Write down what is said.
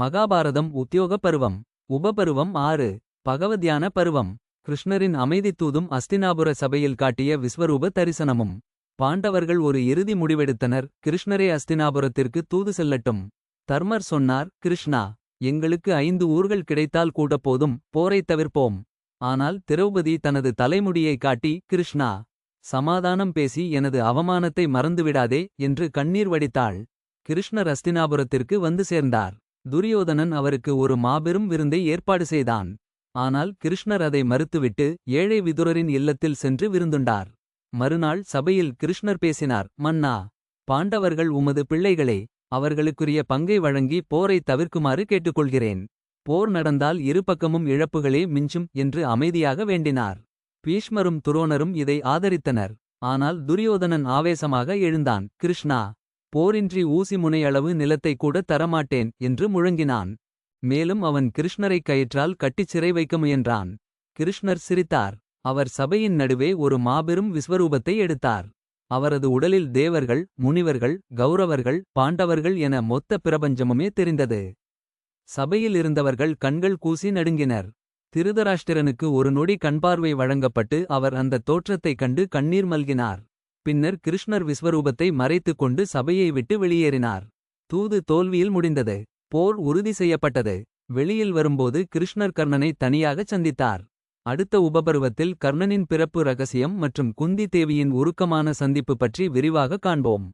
மகாபாரதம் உத்தியோக பருவம் உபபருவம் ஆறு. பகவத்யான பருவம். கிருஷ்ணரின் அமைதித்தூதும் அஸ்தினாபுர சபையில் காட்டிய விஸ்வரூப தரிசனமும். பாண்டவர்கள் ஒரு இறுதி முடிவெடுத்தனர். கிருஷ்ணரே அஸ்தினாபுரத்திற்கு தூது செல்லட்டும். தர்மர் சொன்னார் கிருஷ்ணா எங்களுக்கு ஐந்து ஊர்கள் கிடைத்தால் கூட போதும் போரைத் தவிர்ப்போம். ஆனால் திரௌபதி தனது தலைமுடியை காட்டி கிருஷ்ணா சமாதானம் பேசி எனது அவமானத்தை மறந்துவிடாதே என்று கண்ணீர் வடித்தாள். கிருஷ்ணர் அஸ்தினாபுரத்திற்கு வந்து சேர்ந்தார். துரியோதனன் அவருக்கு ஒரு மாபெரும் விருந்தை ஏற்பாடு செய்தான். ஆனால் கிருஷ்ணர் அதை மறுத்துவிட்டு ஏழை விதுரரின் இல்லத்தில் சென்று விருந்துண்டார். மறுநாள் சபையில் கிருஷ்ணர் பேசினார் மன்னா பாண்டவர்கள் உமது பிள்ளைகளே அவர்களுக்குரிய பங்கை வழங்கி போரைத் தவிர்க்குமாறு கேட்டுக்கொள்கிறேன். போர் நடந்தால் இருபக்கமும் இழப்புகளே மிஞ்சும் என்று அமைதியாக வேண்டினார். பீஷ்மரும் துரோணரும் இதை ஆதரித்தனர். ஆனால் துரியோதனன் ஆவேசமாக எழுந்தான் கிருஷ்ணா போரின்றி ஊசி முனையளவு நிலத்தை கூட தரமாட்டேன் என்று முழங்கினான். மேலும் அவன் கிருஷ்ணரைக் கயிற்றால் கட்டிச் சிறை வைக்க முயன்றான். கிருஷ்ணர் சிரித்தார். அவர் சபையின் நடுவே ஒரு மாபெரும் விஸ்வரூபத்தை எடுத்தார். அவரது உடலில் தேவர்கள் முனிவர்கள் கௌரவர்கள் பாண்டவர்கள் என மொத்த பிரபஞ்சமுமே தெரிந்தது. சபையில் இருந்தவர்கள் கண்கள் கூசி நடுங்கினர். திருதராஷ்டிரனுக்கு ஒரு நொடி கண்பார்வை வழங்கப்பட்டு அவர் அந்த தோற்றத்தைக் கண்டு கண்ணீர் மல்கினார். பின்னர் கிருஷ்ணர் விஸ்வரூபத்தை மறைத்துக் கொண்டு சபையை விட்டு வெளியேறினார். தூது தோல்வியில் முடிந்தது. போர் உறுதி செய்யப்பட்டது. வெளியில் வரும்போது கிருஷ்ணர் கர்ணனை தனியாகச் சந்தித்தார். அடுத்த உபபருவத்தில் கர்ணனின் பிறப்பு ரகசியம் மற்றும் குந்தி தேவியின் உருக்கமான சந்திப்பு பற்றி விரிவாக காண்போம்.